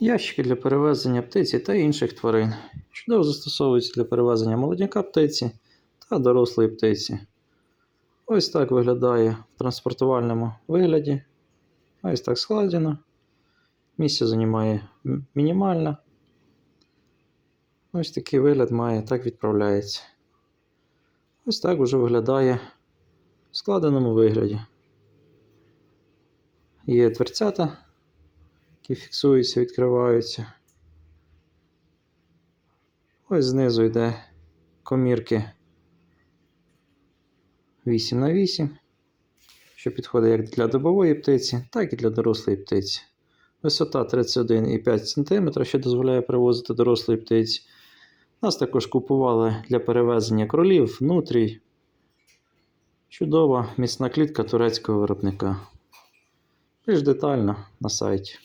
Ящики для перевезення птиці та інших тварин. Чудово застосовуються для перевезення молодняка птиці та дорослої птиці. Ось так виглядає в транспортувальному вигляді. Ось так складено. Місце займає м- мінімально. Ось такий вигляд має, так відправляється. Ось так вже виглядає в складеному вигляді. Є дверцята, які фіксуються, відкриваються. Ось знизу йде комірки 8 на 8 що підходить як для добової птиці, так і для дорослої птиці. Висота 31,5 см, що дозволяє перевозити дорослої птиці. Нас також купували для перевезення кролів, внутрій. Чудова міцна клітка турецького виробника. Більш детально на сайті.